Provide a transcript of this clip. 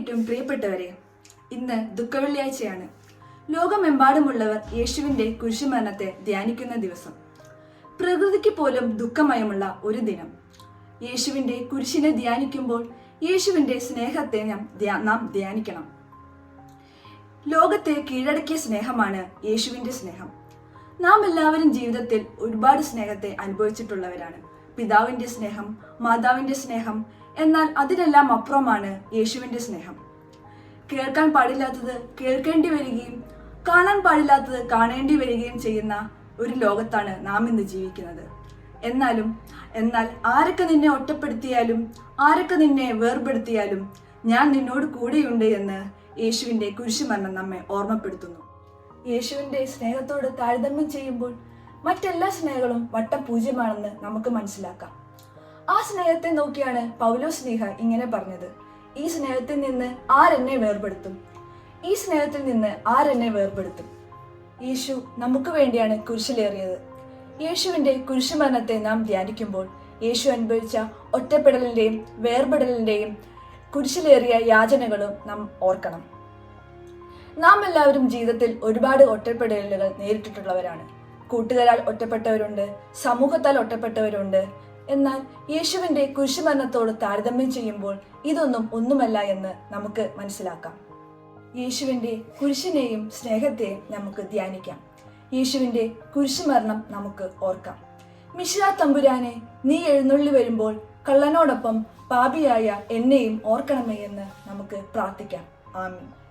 പ്രിയപ്പെട്ടവരെ ഇന്ന് ദുഃഖവെള്ളിയാഴ്ചയാണ്. ലോകമെമ്പാടുമുള്ളവർ യേശുവിന്റെ കുരിശുമരണത്തെ ധ്യാനിക്കുന്ന ദിവസം. പ്രകൃതിക്ക് പോലും ദുഃഖമയമുള്ള ഒരു ദിനം. യേശുവിന്റെ കുരിശിനെ ധ്യാനിക്കുമ്പോൾ യേശുവിന്റെ സ്നേഹത്തെ നാം ധ്യാനിക്കണം. ലോകത്തെ കീഴടക്കിയ സ്നേഹമാണ് യേശുവിന്റെ സ്നേഹം. നാം എല്ലാവരും ജീവിതത്തിൽ ഒരുപാട് സ്നേഹത്തെ അനുഭവിച്ചിട്ടുള്ളവരാണ്. പിതാവിന്റെ സ്നേഹം മാതാവിന്റെ സ്നേഹം എന്നാൽ അതിനെല്ലാം അപ്പുറമാണ് യേശുവിന്റെ സ്നേഹം. കേൾക്കാൻ പാടില്ലാത്തത് കേൾക്കേണ്ടി വരികയും കാണാൻ പാടില്ലാത്തത് കാണേണ്ടി വരികയും ചെയ്യുന്ന ഒരു ലോകത്താണ് നാം ഇന്ന് ജീവിക്കുന്നത്. എന്നാലും എന്നാൽ ആരൊക്കെ നിന്നെ ഒറ്റപ്പെടുത്തിയാലും ആരൊക്കെ നിന്നെ വേർപെടുത്തിയാലും ഞാൻ നിന്നോട് കൂടെയുണ്ട് എന്ന് യേശുവിന്റെ കുരിശുമരണം നമ്മെ ഓർമ്മപ്പെടുത്തുന്നു. യേശുവിന്റെ സ്നേഹത്തോട് താരതമ്യം ചെയ്യുമ്പോൾ മറ്റെല്ലാ സ്നേഹങ്ങളും വട്ടപൂജ്യമാണെന്ന് നമുക്ക് മനസ്സിലാക്കാം. ആ സ്നേഹത്തെ നോക്കിയാണ് പൗലോ സ്നേഹ ഇങ്ങനെ പറഞ്ഞത്. ഈ സ്നേഹത്തിൽ നിന്ന് ആരെന്നെ വേർപെടുത്തും? ഈ സ്നേഹത്തിൽ നിന്ന് ആരെന്നെ വേർപെടുത്തും? യേശു നമുക്ക് വേണ്ടിയാണ് കുരിശിലേറിയത്. യേശുവിന്റെ കുരിശുമരണത്തെ നാം ധ്യാനിക്കുമ്പോൾ യേശു അനുഭവിച്ച ഒറ്റപ്പെടലിന്റെയും വേർപെടലിന്റെയും കുരിശിലേറിയ യാചനകളും നാം ഓർക്കണം. നാം എല്ലാവരും ജീവിതത്തിൽ ഒരുപാട് ഒറ്റപ്പെടലുകൾ നേരിട്ടിട്ടുള്ളവരാണ്. കൂട്ടുകാരാൽ ഒറ്റപ്പെട്ടവരുണ്ട് സമൂഹത്താൽ ഒറ്റപ്പെട്ടവരുണ്ട് എന്നാൽ യേശുവിന്റെ കുരിശുമരണത്തോട് താരതമ്യം ചെയ്യുമ്പോൾ ഇതൊന്നും ഒന്നുമല്ല എന്ന് നമുക്ക് മനസ്സിലാക്കാം. യേശുവിന്റെ കുരിശിനെയും സ്നേഹത്തെയും നമുക്ക് ധ്യാനിക്കാം. യേശുവിന്റെ കുരിശുമരണം നമുക്ക് ഓർക്കാം. മിശ്ര തമ്പുരാനെ നീ എഴുന്നള്ളി വരുമ്പോൾ കള്ളനോടൊപ്പം പാപിയായ എന്നെയും ഓർക്കണമേ എന്ന് നമുക്ക് പ്രാർത്ഥിക്കാം. ആമീൻ.